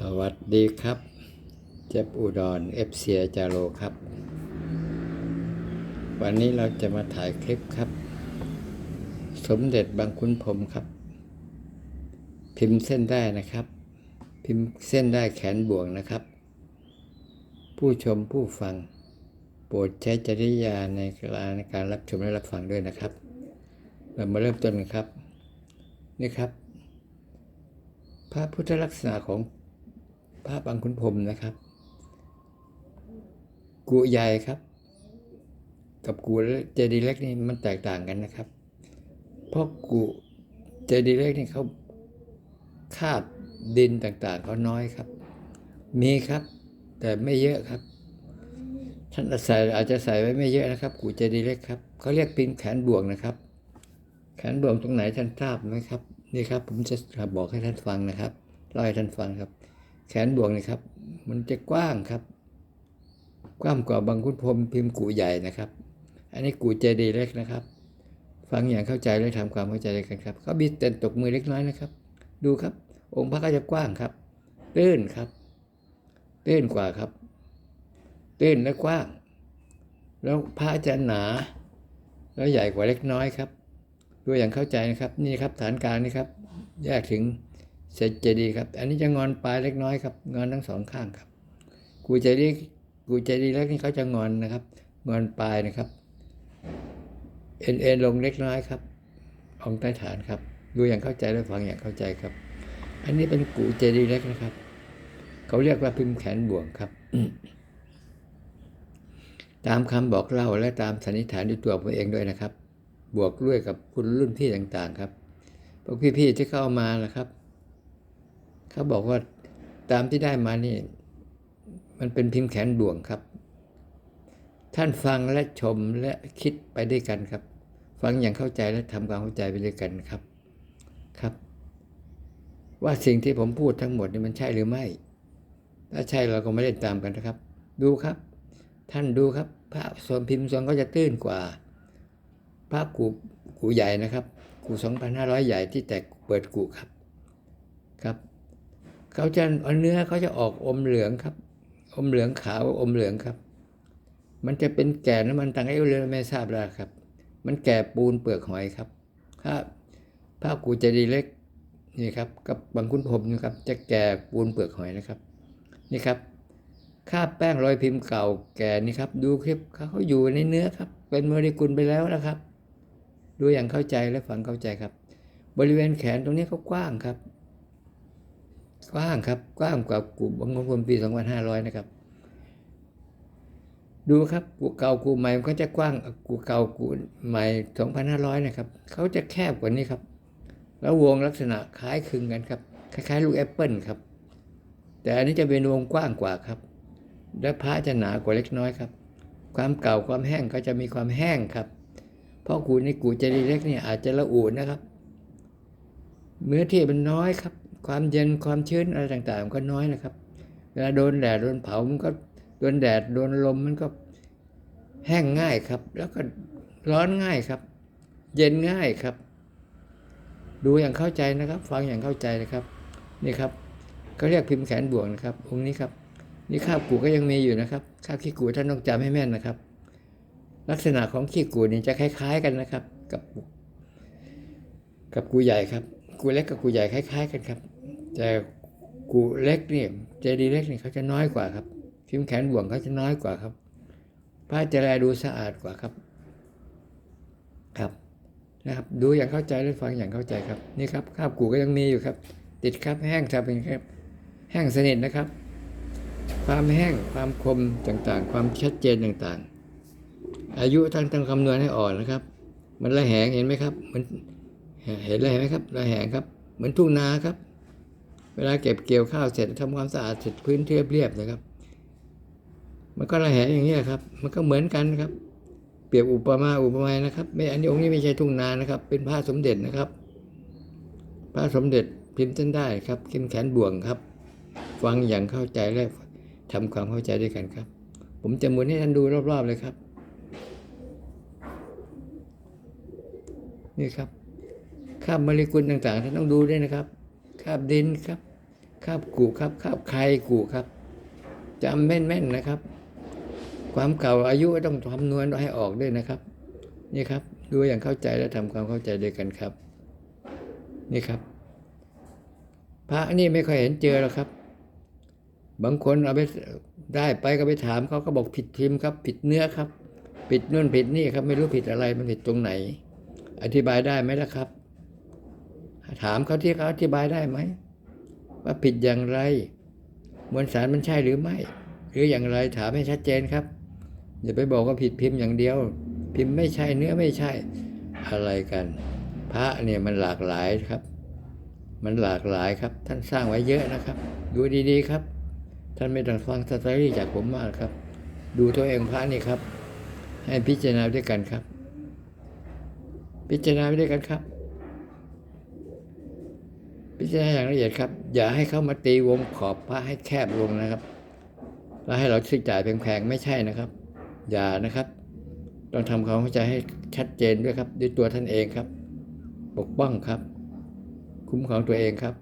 สวัสดีครับ เจ็บอุดรเอฟเซียจาโรครับ วันนี้เราจะมาถ่ายคลิปครับ สมเด็จบางคุณพรมครับ พิมพ์เส้นได้นะครับ พิมพ์เส้นได้แขนบ่วงนะครับ ผู้ชมผู้ฟัง โปรดใช้จริยาในการในการรับชมและรับฟังด้วยนะครับ เรามาเริ่มต้นกันครับ นี่ครับพระพุทธลักษณะของ พระบางคุณพรมนะครับกุใหญ่ครับ กับกุเจดีเล็กนี่มันแตกต่างกันนะครับ เพราะกุเจดีเล็กนี่เขาคาบดินต่างๆเขาน้อยครับ มีครับ แต่ไม่เยอะครับ ท่านใส่อาจจะใส่ไว้ไม่เยอะนะครับกุเจดีเล็กครับเขาเรียกพิมพ์แขนบ่วงนะครับ แขนบ่วงตรงไหนท่านทราบไหมครับนี่ครับ ผมจะบอกให้ท่านฟังนะครับเล่าให้ท่านฟังครับ แขนบ่วงนี่ครับ มันจะกว้างครับ กว้างกว่าบางคุณพรมพิมพ์กูใหญ่นะครับ อันนี้กูเจดีเล็กนะครับ ฟังอย่างเข้าใจและทำความเข้าใจกันครับเขาบีเต็นตกมือเล็กน้อยนะครับ ดูครับ องค์พระก็จะกว้างครับตื้นครับตื้นกว่าครับตื้นและกว้าง แล้วพระจะหนา แล้วใหญ่กว่าเล็กน้อยครับดูอย่างเข้าใจนะครับ นี่ครับฐานกลางนี่ครับ แยกถึง เศษเจดีครับ อันนี้จะงอนปลายเล็กน้อยครับ งอนทั้งสองข้างครับ กูเจดีกูเจดีเล็กนี่เขาจะงอนนะครับ งอนปลายนะครับ เอ็นเอ็นลงเล็กน้อยครับองใต้ฐานครับ ดูอย่างเข้าใจและฟังอย่างเข้าใจครับ อันนี้เป็นกูเจดีเล็กนะครับ เขาเรียกว่าพิมพ์แขนบ่วงครับ ตามคำบอกเล่าและตามสันนิษฐานด้วยตัวผมเองด้วยนะครับ บวกด้วยกับคุณรุ่นพี่ต่างๆครับพวกพี่ๆที่เข้ามานะครับ เขาบอกว่าตามที่ได้มานี่มันเป็นพิมพ์แขนบ่วงครับ ท่านฟังและชมและคิดไปด้วยกันครับ ฟังอย่างเข้าใจและทำความเข้าใจไปด้วยกันครับครับ ว่าสิ่งที่ผมพูดทั้งหมดนี่มันใช่หรือไม่ ถ้าใช่เราก็ไม่ได้ตามกันนะครับ ดูครับ ท่านดูครับ พระสวนพิมพ์ทรงก็จะตื้นกว่า พระกูกูใหญ่นะครับกูสองพันห้าร้อยใหญ่ที่แตกเปิดกูครับครับ เขาจะเอาเนื้อเขาจะออกอมเหลืองครับ อมเหลืองขาวอมเหลืองครับ มันจะเป็นแก่น้ำมันตังไอ้เรือไม่ทราบแล้วครับ มันแก่ปูนเปลือกหอยครับถ้าพระกูจะดีเล็กนี่ครับกับบางคุณผมนะครับ จะแก่ปูนเปลือกหอยนะครับ นี่ครับคราแป้งรอยพิมพ์เก่าแก่นี่ครับ ดูคลิปเขาเขาอยู่ในเนื้อครับ เป็นโมเลกุลไปแล้วนะครับ ดูอย่างเข้าใจและฟังเข้าใจครับ บริเวณแขนตรงนี้เขากว้างครับ กว้างครับ กว้างกว่ากูบางคนปี 2500 นะครับ ดูครับกูเก่ากูใหม่มันก็จะกว้างกูเก่ากูใหม่ 2,500 นะครับ เขาจะแคบกว่านี้ครับ แล้ววงลักษณะคล้ายคลึงกันครับ คล้ายๆ ลูกแอปเปิลครับ แต่อันนี้จะเป็นวงกว้างกว่าครับ และพระจะหนากว่าเล็กน้อยครับ ความเก่าความแห้งก็จะมีความแห้งครับ เพราะกูในกูเจดีเล็กนี่อาจจะละอุนะครับเนื้อที่มันน้อยครับ ความเย็นความชื้นอะไรต่างๆมันก็น้อยนะครับเวลาโดนแดดโดนเผามันก็โดนแดดโดนลมมันก็แห้งง่ายครับ แล้วก็ร้อนง่ายครับ เย็นง่ายครับ ดูอย่างเข้าใจนะครับ ฟังอย่างเข้าใจนะครับนี่ครับเขาเรียกพิมพ์แขนบวกนะครับ องค์นี้ครับ นี่คราบกูก็ยังมีอยู่นะครับคราบขี้กูท่านต้องจำให้แม่นนะครับ ลักษณะของขี้กูนี่จะคล้าย ๆ กันนะครับ กับ กับกูใหญ่ครับ กูเล็กกับกูใหญ่คล้าย ๆ กันครับ แต่กูเล็กเนี่ยเจดีเล็กเนี่ยเขาจะน้อยกว่าครับพิมพ์แขนบ่วงเขาจะน้อยกว่าครับผ้าจะแลดูสะอาดกว่าครับ ครับนะครับ ดูอย่างเข้าใจและฟังอย่างเข้าใจครับ นี่ครับคราบกูก็ยังมีอยู่ครับ ติดครับแห้งทาเป็นครับ แห้งสนิทนะครับ ความแห้งความคมต่างๆ ความชัดเจนต่างๆ อายุท่านต้องคำนวณให้อ่อนนะครับ มันระแหงเห็นไหมครับ มันเห็นอะไรไหมครับระแหงครับ เหมือนทุ่งนาครับ เวลาเก็บเกี่ยวข้าวเสร็จทำความสะอาดเสร็จพื้นเรียบเรียบนะครับ มันก็ระแหงอย่างนี้ครับ มันก็เหมือนกันครับ เปรียบอุปมาอุปไมยนะครับ ไม่อันนี้องค์นี้ไม่ใช่ทุ่งนานะครับ เป็นผ้าสมเด็จนะครับพระสมเด็จพิมพ์เส้นได้ครับเข้มแขนบ่วงครับ ฟังอย่างเข้าใจและทำความเข้าใจด้วยกันครับ ผมจะหมุนให้ท่านดูรอบๆเลยครับนี่ครับคราบโมเลกุลต่างๆท่านต้องดูด้วยนะครับ คาบดินครับคาบกูครับคาบใครกูครับจำแม่นๆนะครับ ความเก่าอายุต้องคำนวณให้ออกด้วยนะครับ นี่ครับดูอย่างเข้าใจและทำความเข้าใจด้วยกันครับ นี่ครับ พระนี่ไม่ค่อยเห็นเจอหรอกครับ บางคนเอาไปได้ไปก็ไปถามเขาก็บอกผิดพิมครับ ผิดเนื้อครับ ผิดนู่นผิดนี่ครับ ไม่รู้ผิดอะไรมันผิดตรงไหน อธิบายได้ไหมล่ะครับ ถามเขาที่เขาอธิบายได้ไหม ว่าผิดอย่างไร มวลสารมันใช่หรือไม่ หรืออย่างไรถามให้ชัดเจนครับ อย่าไปบอกว่าผิดพิมพ์อย่างเดียว พิมพ์ไม่ใช่เนื้อไม่ใช่อะไรกัน พระเนี่ยมันหลากหลายครับ มันหลากหลายครับ ท่านสร้างไว้เยอะนะครับ ดูดีๆครับ ท่านไม่ต้องฟังสตอรี่จากผมมากครับ ดูตัวเองพระนี่ครับ ให้พิจารณาด้วยกันครับ พิจารณาด้วยกันครับ พิจารณาอย่างละเอียดครับ อย่าให้เขามาตีวงขอบพระให้แคบลงนะครับ แล้วให้เราซื้อจ่ายแพงๆไม่ใช่นะครับ อย่านะครับ ต้องทำความเข้าใจให้ชัดเจนด้วยครับ ด้วยตัวท่านเองครับ ปกป้องครับ คุ้มครองตัวเองครับ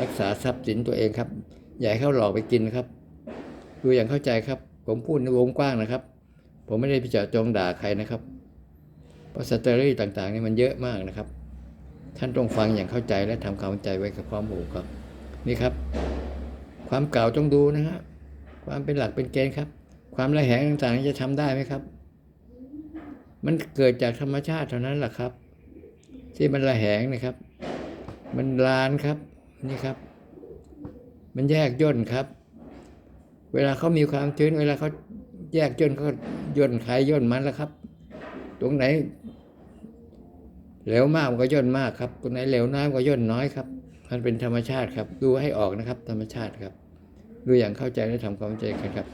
รักษาทรัพย์สินตัวเองครับ อย่าให้เขาหลอกไปกินครับ ดูอย่างเข้าใจครับ ผมพูดในวงกว้างนะครับ ผมไม่ได้พิจารณาจงด่าใครนะครับเพราะสตอรี่ต่างๆนี่มันเยอะมากนะครับ ท่านต้องฟังอย่างเข้าใจและทำความเข้าใจไว้กับความหูครับ นี่ครับ ความเก่าต้องดูนะฮะความเป็นหลักเป็นเกณฑ์ครับ ความระแหงต่างๆนี่จะทำได้ไหมครับ มันเกิดจากธรรมชาติเท่านั้นแหละครับ ที่มันระแหงนะครับ มันลานครับนี่ครับ มันแยกย่นครับ เวลาเขามีความชื้น เวลาเขาแยกย่นเขาย่นใครย่นมันแล้วครับ ตรงไหน เหลวมากมันก็ย่นมากครับตรงไหนเหลวน้อยก็ย่นน้อยครับ มันเป็นธรรมชาติครับ ดูให้ออกนะครับ ธรรมชาติครับ ดูอย่างเข้าใจและทำความเข้าใจกันครับ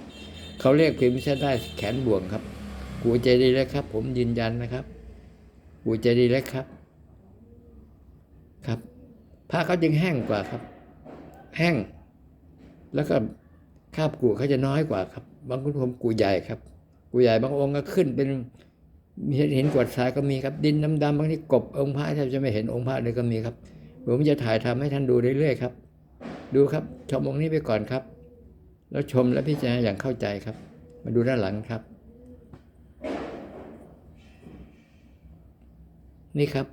เขาเรียกพิมพ์ใช้ได้แขนบ่วงครับ กูใจดีแล้วครับ ผมยืนยันนะครับ กูใจดีแล้วครับ ครับผ้าเขาจึงแห้งกว่าครับ แห้ง แล้วก็คาบกูเขาจะน้อยกว่าครับ บางคนผมกูใหญ่ครับ กูใหญ่บางองค์ก็ขึ้นเป็น มีเห็นกวดทรายก็มีครับดินดำๆบางที่กบองค์พระแทบจะไม่เห็นองค์พระเลยก็มีครับผมจะถ่ายทำให้ท่านดูเรื่อยๆครับ ดูครับชมองค์นี้ไปก่อนครับ แล้วชมและพิจารณาอย่างเข้าใจครับ มาดูด้านหลังครับ นี่ครับ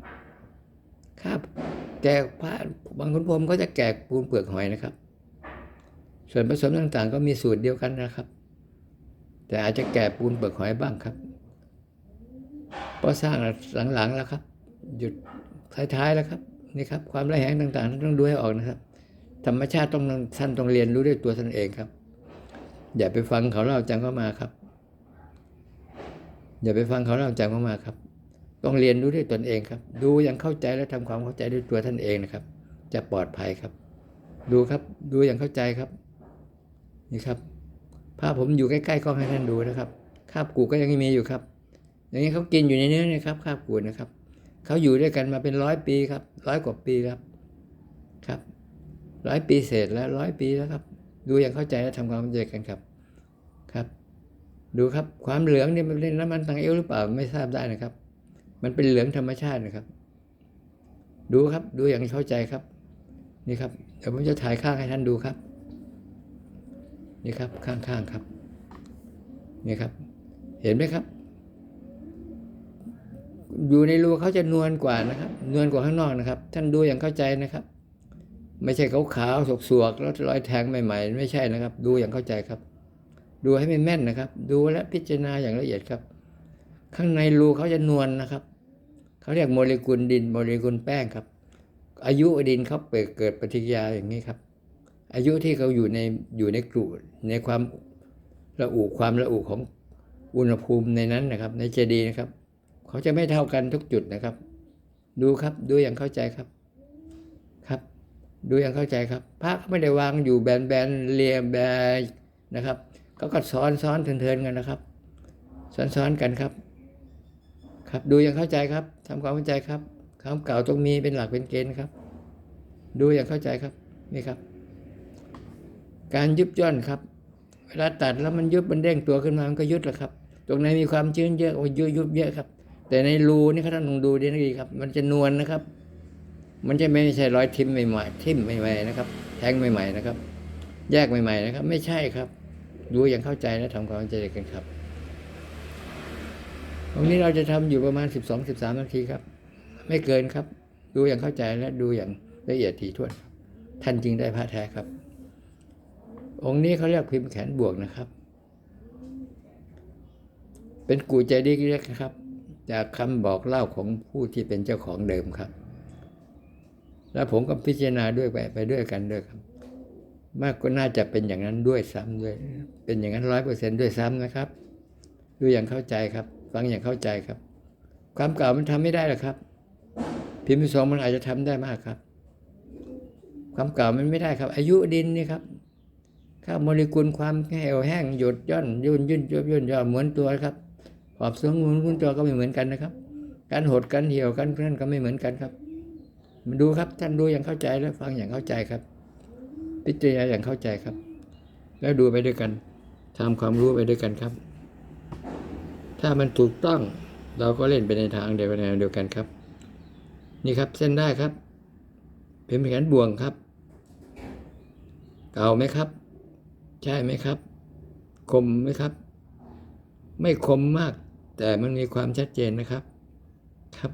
ครับ แกกผ้าบางคนผมก็จะแกกปูนเปลือกหอยนะครับ ส่วนผสมต่างๆ ก็มีสูตรเดียวกันนะครับ แต่อาจจะแกะปูนเปลือกหอยบ้างครับ เพราะสร้างหลังๆแล้วครับ หยุดท้ายๆแล้วครับนี่ครับความระแหงต่างๆต้องดูให้ออกนะครับ ธรรมชาติต้องท่านต้องเรียนรู้ด้วยตัวท่านเองครับ อย่าไปฟังเขาเล่าจังเข้ามาครับ อย่าไปฟังเขาเล่าจังเข้ามาครับ ต้องเรียนรู้ด้วยตนเองครับ ดูอย่างเข้าใจและทำความเข้าใจด้วยตัวท่านเองนะครับ จะปลอดภัยครับ ดูครับดูอย่างเข้าใจครับ นี่ครับภาพผมอยู่ใกล้ๆกล้องให้ท่านดูนะครับ คาบกูก็ยังมีอยู่ครับ อย่างนี้เขากินอยู่ในเนื้อนะครับคาบกูนะครับเขาอยู่ด้วยกันมาเป็นร้อยปีครับร้อยกว่าปีครับครับร้อยปีเศษแล้วร้อยปีแล้วครับ ดูอย่างเข้าใจและทำความเข้าใจกันครับครับ ดูครับความเหลืองเนี่ยมันเป็นน้ำมันตังเอวหรือเปล่าไม่ทราบได้นะครับ มันเป็นเหลืองธรรมชาตินะครับ ดูครับดูอย่างเข้าใจครับ นี่ครับเดี๋ยวผมจะถ่ายข้างให้ท่านดูครับ นี่ครับข้างๆครับนี่ครับ เห็นไหมครับ อยู่ในรูเขาจะนวลกว่านะครับ นวลกว่าข้างนอกนะครับ ท่านดูอย่างเข้าใจนะครับ ไม่ใช่ขาวๆสวกแล้วรอยแทงใหม่ๆ ไม่ใช่นะครับ ดูอย่างเข้าใจครับ ดูให้มันแม่นนะครับ ดูและพิจารณาอย่างละเอียดครับ ข้างในรูเขาจะนวลนะครับเขาเรียกโมเลกุลดินโมเลกุลแป้งครับ อายุดินเขาเปิดเกิดปฏิกิริยาอย่างนี้ครับ อายุที่เขาอยู่ในอยู่ในกลุ่ในความระอุความระอุของอุณหภูมิในนั้นนะครับ ในเจดีย์นะครับ เขาจะไม่เท่ากันทุกจุดนะครับ ดูครับดูอย่างเข้าใจครับครับ ดูอย่างเข้าใจครับพระเขาไม่ได้วางอยู่แบนแบนๆเรียแบนนะครับเขาก็ซ้อนซ้อนเทินๆกันนะครับ ซ้อนซ้อนกันครับ ครับดูอย่างเข้าใจครับทำความเข้าใจครับคำเก่าต้องมีเป็นหลักเป็นเกณฑ์ครับ ดูอย่างเข้าใจครับนี่ครับ การยุบย่อนครับ เวลาตัดแล้วมันยุบมันเด้งตัวขึ้นมามันก็ยุบแหละครับ ตรงไหนมีความชื้นเยอะโอ้ยยุบยุบเยอะครับ แต่ในรูนี่เขาท่านลองดูดีนะดีครับ มันจะนวลนะครับ มันจะไม่ใช่ร้อยทิมใหม่ๆทิมใหม่ๆนะครับ แทงใหม่ๆนะครับ แยกใหม่ๆนะครับ ไม่ใช่ครับ ดูอย่างเข้าใจและทำความเข้าใจกันครับตรงนี้เราจะทำอยู่ประมาณสิบสองสิบสามนาทีครับ ไม่เกินครับ ดูอย่างเข้าใจและดูอย่างละเอียดถี่ถ้วนครับท่านจึงได้พระแท้ครับ องค์นี้เขาเรียกพิมพ์แขนบวกนะครับ เป็นกูใจดีเรียกนะครับ จากคำบอกเล่าของผู้ที่เป็นเจ้าของเดิมครับ แล้วผมก็พิจารณาด้วยไปไปด้วยกันด้วยครับ มากก็น่าจะเป็นอย่างนั้นด้วยซ้ำด้วย เป็นอย่างนั้นร้อยเปอร์เซ็นด้วยซ้ำนะครับ ดูอย่างเข้าใจครับ ฟังอย่างเข้าใจครับ ความเก่ามันทำไม่ได้หรอกครับ พิมพ์สองมันอาจจะทำได้มากครับ ความเก่ามันไม่ได้ครับ อายุดินนี่ครับข้าโมเลกุลความแห้วแห้งหยดย่อนยุ่นยุ่นย่นย่นย่อเหมือนตัวครับ ขอบสงมุนคุณตัวก็ไม่เหมือนกันนะครับ การหดการเหี่ยวการเคลื่นก็ไม่เหมือนกันครับมาดูครับท่านดูอย่างเข้าใจและฟังอย่างเข้าใจครับ พิจารณาอย่างเข้าใจครับ แล้วดูไปด้วยกันทำความรู้ไปด้วยกันครับ ถ้ามันถูกต้องเราก็เล่นไปในทางเดียวกันเดียวกันครับ นี่ครับเส้นได้ครับเป็นแขนบ่วงครับ เก่าไหมครับ ใช่ไหมครับ คมไหมครับ ไม่คมมาก แต่มันมีความชัดเจนนะครับ ครับ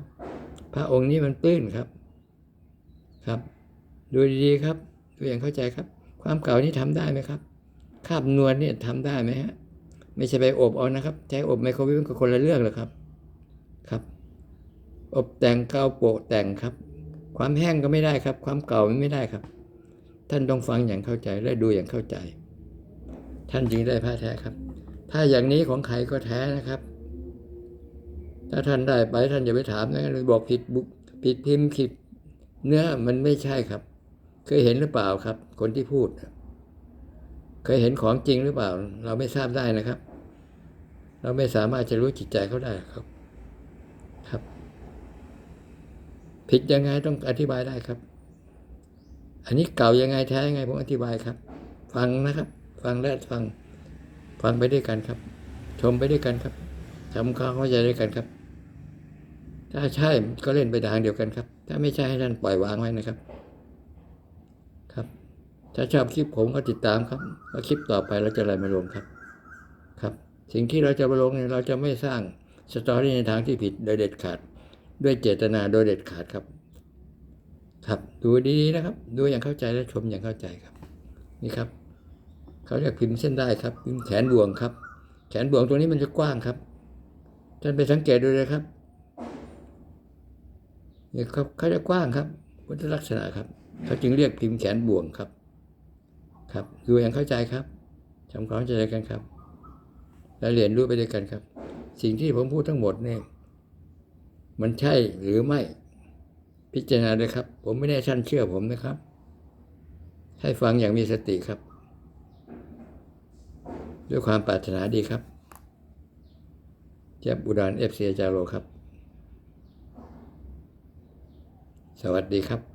พระองค์นี้มันตื้นครับ ครับ ดูดีๆครับดูอย่างเข้าใจครับ ความเก่านี่ทำได้ไหมครับคาบนวลเนี่ยทำได้ไหมฮะ ไม่ใช่ไปอบเอานะครับ ใช้อบไมโครเวฟก็คนละเรื่องเลยครับ ครับ อบแต่งเกาโปะแต่งครับ ความแห้งก็ไม่ได้ครับ ความเก่ามันไม่ได้ครับ ท่านต้องฟังอย่างเข้าใจและดูอย่างเข้าใจ ท่านจึงได้พระแท้ครับ ถ้าอย่างนี้ของใครก็แท้นะครับ ถ้าท่านได้ไปท่านอย่าไปถามนะบอกผิดบุกผิดพิมพ์ผิดเนื้อมันไม่ใช่ครับ เคยเห็นหรือเปล่าครับ คนที่พูด เคยเห็นของจริงหรือเปล่า เราไม่ทราบได้นะครับ เราไม่สามารถจะรู้จิตใจเขาได้ครับ ครับ ผิดยังไงต้องอธิบายได้ครับ อันนี้เก่ายังไงแท้ยังไงผมอธิบายครับ ฟังนะครับ ฟังและฟัง ฟังไปด้วยกันครับ ชมไปด้วยกันครับทำความเข้าใจด้วยกันครับ ถ้าใช่ก็เล่นไปทางเดียวกันครับ ถ้าไม่ใช่ให้ท่านปล่อยวางไว้นะครับ ครับ ถ้าชอบคลิปผมก็ติดตามครับแล้วคลิปต่อไปเราจะอะไรมาลงครับ ครับ สิ่งที่เราจะมาลงเนี่ยเราจะไม่สร้างสตอรี่ในทางที่ผิดโดยเด็ดขาด ด้วยเจตนาโดยเด็ดขาดครับ ครับ ดูดีๆนะครับ ดูอย่างเข้าใจและชมอย่างเข้าใจครับ นี่ครับ เขาเรียกพิมพ์เส้นได้ครับ พิมพ์แขนบ่วงครับ แขนบ่วงตรงนี้มันจะกว้างครับท่านไปสังเกตดูเลยครับ นี่เขาเขาจะกว้างครับพุทธลักษณะครับ เขาจึงเรียกพิมพ์แขนบ่วงครับ ครับดูอย่างเข้าใจครับทำความเข้าใจกันครับ และเรียนรู้ไปด้วยกันครับ สิ่งที่ผมพูดทั้งหมดเนี่ยมันใช่หรือไม่พิจารณาเลยครับ ผมไม่ได้ท่านเชื่อผมนะครับ ให้ฟังอย่างมีสติครับ ด้วยความปรารถนาดีครับเจ็บอุดรเอฟซีจาโรครับ สวัสดีครับ